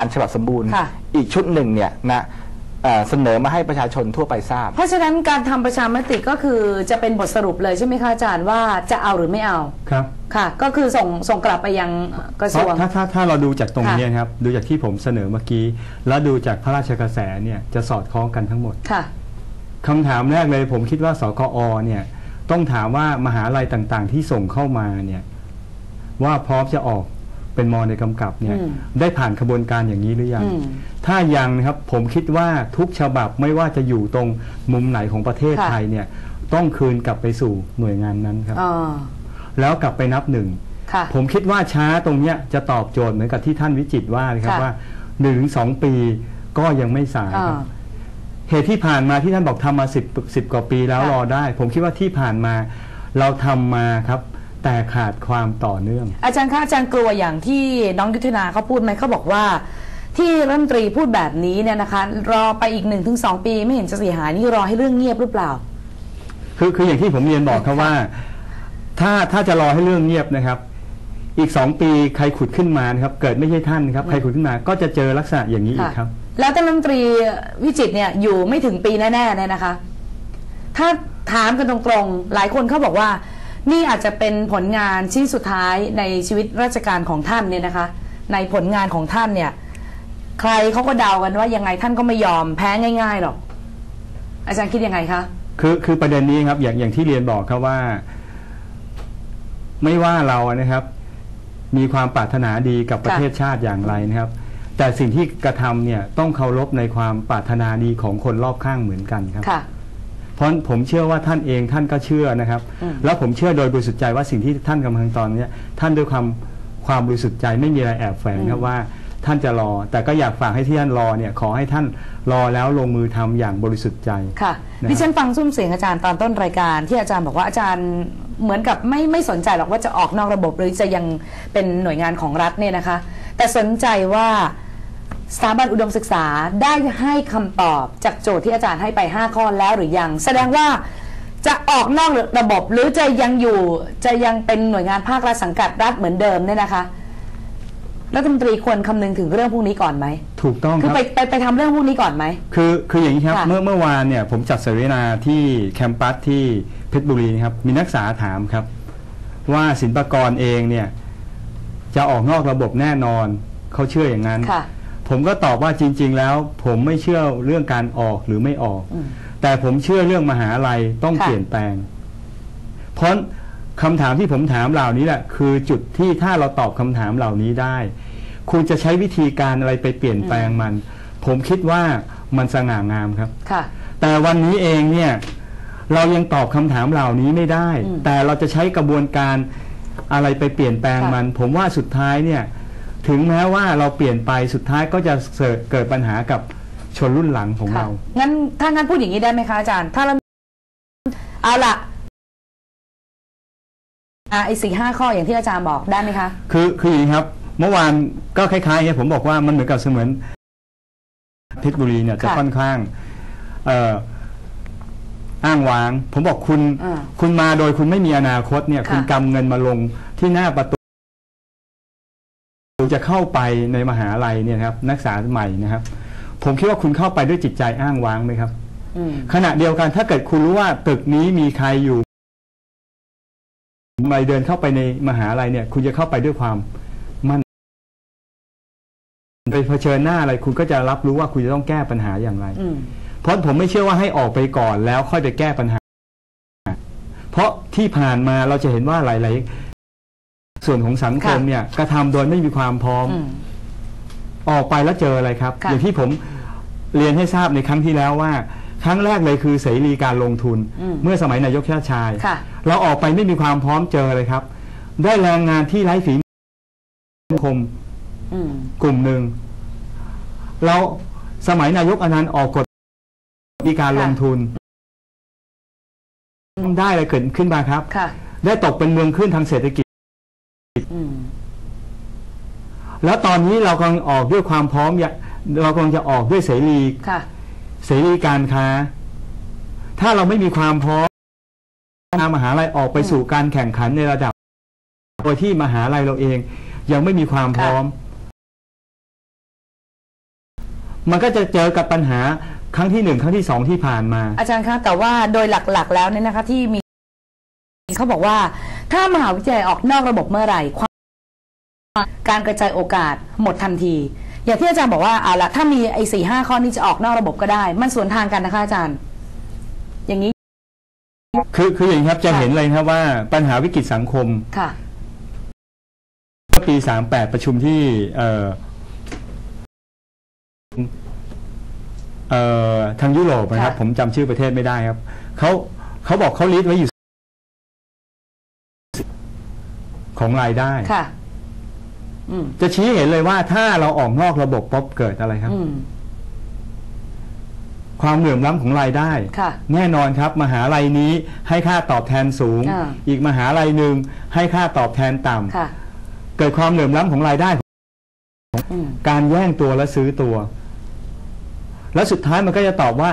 อันฉบับสมบูรณ์ ค่ะ อีกชุดหนึ่งเนี่ยนะเอ่อเสนอมาให้ประชาชนทั่วไปทราบ เพราะฉะนั้นการทำประชามติก็คือจะเป็นบทสรุปเลยใช่ไหมคะอาจารย์ว่าจะเอาหรือไม่เอาครับค่ะ ก็คือส่งส่งกลับไปยังกระเพทรราะวง ถ้าถ้าถ้าเราดูจากตรงค่ะนี้นะครับดูจากที่ผมเสนอเมื่อกี้ แล้วดูจากพระราชกระแสเนี่ยจะสอดคล้องกันทั้งหมดค่ะ คำถามแรกเลยผมคิดว่าสกอเนี่ยต้องถามว่ามหาลัยต่างๆ ที่ส่งเข้ามาเนี่ยว่าพร้อมจะออก เป็นมอในกำกับเนี่ยอืมได้ผ่านขบวนการอย่างนี้หรือยังอืมถ้ายังนะครับผมคิดว่าทุกฉบับไม่ว่าจะอยู่ตรงมุมไหนของประเทศค่ะไทยเนี่ยต้องคืนกลับไปสู่หน่วยงานนั้นครับอ๋อแล้วกลับไปนับหนึ่งค่ะผมคิดว่าช้าตรงเนี้ยจะตอบโจทย์เหมือนกับที่ท่านวิจิตรว่าเลยครับค่ะว่าหนึ่งถึงสองปีก็ยังไม่สายอ่าครับเหตุที่ผ่านมาที่ท่านบอกทำมาสิบสิบกว่าปีแล้วค่ะรอได้ ผมคิดว่าที่ผ่านมาเราทำมาครับ แต่ขาดความต่อเนื่อง อาจารย์คะอาจารย์กลัวอย่างที่น้องยุทธนาเขาพูดไหมเขาบอกว่า ที่รัฐมนตรีพูดแบบนี้เนี่ยนะคะ รอไปอีกหนึ่งถึงสองปีไม่เห็นจะเสียหายนี่รอให้เรื่องเงียบหรือเปล่า คือคืออย่างที่ผมเรียนบอกครับว่า ถ้าถ้าจะรอให้เรื่องเงียบนะครับ อีกสองปีใครขุดขึ้นมานะครับ เกิดไม่ใช่ท่านครับใครขุดขึ้นมาก็จะเจอลักษณะอย่างนี้อีกครับ แล้วท่านรัฐมนตรีวิจิตรเนี่ยอยู่ไม่ถึงปีแน่ๆเนี่ยนะคะ ถ้าถามกันตรงๆ หลายคนเขาบอกว่า นี่อาจจะเป็นผลงานชิ้นสุดท้ายในชีวิตราชการของท่านเนี่ยนะคะ ในผลงานของท่านเนี่ย ใครเขาก็เดากันว่ายังไงท่านก็ไม่ยอมแพ้ง่าย ๆหรอก อาจารย์คิดยังไงคะคือคือประเด็นนี้ครับอย่างอย่างที่เรียนบอกครับว่า ไม่ว่าเรานะครับ มีความปรารถนาดีกับประค่ะเทศชาติอย่างไรนะครับ แต่สิ่งที่กระทำเนี่ยต้องเคารพในความปรารถนาดีของคนรอบข้างเหมือนกันครับค่ะ เพราะผมเชื่อว่าท่านเองท่านก็เชื่อนะครับอืมแล้วผมเชื่อโดยบริสุทธิ์ใจว่าสิ่งที่ท่านกำลังตอนเนี้ยท่านด้วยความความบริสุทธิ์ใจไม่มีอะไรแอบแฝงครับว่าท่านจะรอ แต่ก็อยากฝากให้ที่ท่านรอเนี่ยขอให้ท่านรอแล้วลงมือทำอย่างบริสุทธิ์ใจค่ะนะครับดิฉันฟังซุ้มเสียงอาจารย์ตอนต้นรายการที่อาจารย์บอกว่าอาจารย์เหมือนกับไม่ไม่สนใจหรอกว่าจะออกนอกระบบหรือจะยังเป็นหน่วยงานของรัฐเนี่ยนะคะ แต่สนใจว่า สถาบันอุดมศึกษาได้ให้คำตอบจากโจทย์ที่อาจารย์ให้ไป 5 ข้อแล้วหรือยัง แสดงว่าจะออกนอกระบบหรือจะยังอยู่จะยังเป็นหน่วยงานภาครัฐสังกัดรัฐเหมือนเดิมเนี่ยนะคะรัฐมนตรีควรคำนึงถึงเรื่องพวกนี้ก่อนไหม ถูกต้องคือครับ ไปไปไปทำเรื่องพวกนี้ก่อนไหม คือคืออย่างนี้ครับ ค่ะ เมื่อเมื่อวานเนี่ยผมจัดเสวนาที่แคมปัสที่เพชรบุรีนะครับ มีนักศึกษาถามครับ ว่าสินปากรเองเนี่ย จะออกนอกระบบแน่นอน เขาเชื่ออย่างนั้น ค่ะ ผมก็ตอบว่าจริง ๆ แล้ว ผมไม่เชื่อเรื่องการออกหรือไม่ออกอืมแต่ผมเชื่อเรื่องมหาลัยต้องค่ะ เปลี่ยนแปลง เพราะคำถามที่ผมถามเหล่านี้แหละคือจุดที่ถ้าเราตอบคำถามเหล่านี้ได้ คุณจะใช้วิธีการอะไรไปเปลี่ยนแปลงมัน ผมคิดว่ามันสง่างามครับ ค่ะ แต่วันนี้เองเนี่ยเรายังตอบคำถามเหล่านี้ไม่ได้ อืมแต่เราจะใช้กระบวนการอะไรไปเปลี่ยนแปลงค่ะมัน ผมว่าสุดท้ายเนี่ย ถึงแม้ว่าเราเปลี่ยนไปสุดท้ายก็จะเกิดเกิดปัญหากับชนรุ่นหลังของค่ะเรางั้นถ้างั้นพูดอย่างนี้ได้ไหมคะอาจารย์ ถ้าเราเอาละอะไอ้สี่ห้าข้ออย่างที่อาจารย์บอกได้ไหมคะ คือคืออย่างนี้ครับ เมื่อวานก็คล้ายๆอย่างนี้ผมบอกว่ามันเหมือนกับเสมือนเพชรบุรีเนี่ยจะค่ะค่อนข้างเอ่ออ้างว้าง ผมบอกคุณอ่าคุณมาโดยคุณไม่มีอนาคตเนี่ยค่ะคุณกำเงินมาลงที่หน้าประตู จะเข้าไปในมหาลัยเนี่ยนะครับนักศึกษาใหม่นะครับ ผมคิดว่าคุณเข้าไปด้วยจิตใจอ้างว้างไหมครับอืมขณะเดียวกันถ้าเกิดคุณรู้ว่าตึกนี้มีใครอยู่ไปเดินเข้าไปในมหาลัยเนี่ย คุณจะเข้าไปด้วยความมั่นไปเผชิญหน้าอะไร คุณก็จะรับรู้ว่าคุณจะต้องแก้ปัญหาอย่างไรอืมเพราะผมไม่เชื่อว่าให้ออกไปก่อนแล้วค่อยไปแก้ปัญหา เพราะที่ผ่านมาเราจะเห็นว่าหลาย ๆ ส่วนของสังคมค่ะเนี่ยกระทำโดยไม่มีความพร้อมอืมออกไปแล้วเจออะไรครับ ค่ะอย่างที่ผมเรียนให้ทราบในครั้งที่แล้วว่า ครั้งแรกเลยคือเสรีการลงทุน อืมเมื่อสมัยนายกชาติชาย ค่ะ เราออกไปไม่มีความพร้อมเจอเลยครับ ได้แรงงานที่ไร้ฝีมือสังคม อืม กลุ่มหนึ่ง เราสมัยนายกอนันต์ออกกฎมีการลงทุนได้อะไรเกิดขึ้นมาครับ ค่ะ ได้ตกเป็นเมืองขึ้นทางเศรษฐกิจอืม แล้วตอนนี้เรากำลังออกด้วยความพร้อมอย่าเรากำลังจะออกด้วยเสรีค่ะ เสรีการค้า ถ้าเราไม่มีความพร้อมมหาลัยออกไปสู่การแข่งขันในระดับโดยที่มหาลัยเราเอง ยังไม่มีความพร้อม มันก็จะเจอกับปัญหาครั้งที่หนึ่งครั้งที่สองที่ผ่านมา อาจารย์คะแต่ว่าโดยหลักๆ แล้วเนี่ยนะคะที่มีเขาบอกว่าถ้ามหาวิทยาลัยออกนอกระบบเมื่อไหร่ความ การกระจายโอกาสหมดทันที อย่างที่อาจารย์บอกว่าเอาละถ้ามีไอ้สี่ห้าข้อนี้จะออกนอกระบบก็ได้ มันสวนทางกันนะคะอาจารย์ อย่างนี้ คือคืออย่างนี้ครับจะค่ะเห็นเลยครับว่าปัญหาวิกฤตสังคมค่ะเมื่อปี38ประชุมที่ เอ่อเอ่อทางยุโรปนะครับค่ะผมจำชื่อประเทศไม่ได้ครับเขาเขาบอกเขาลิสต์ไว้อยู่ของรายได้ค่ะ อืมจะชี้เห็นเลยว่าถ้าเราออกนอกระบบป๊บเกิดอะไรครับ อืม ความเหลื่อมล้ำของรายได้ ค่ะแน่นอนครับ มหาลัยนี้ให้ค่าตอบแทนสูง อ่า อีกมหาลัยหนึ่งให้ค่าตอบแทนต่ำ ค่ะ เกิดความเหลื่อมล้ำของรายได้อืม การแย่งตัวและซื้อตัว แล้วสุดท้ายมันก็จะตอบว่า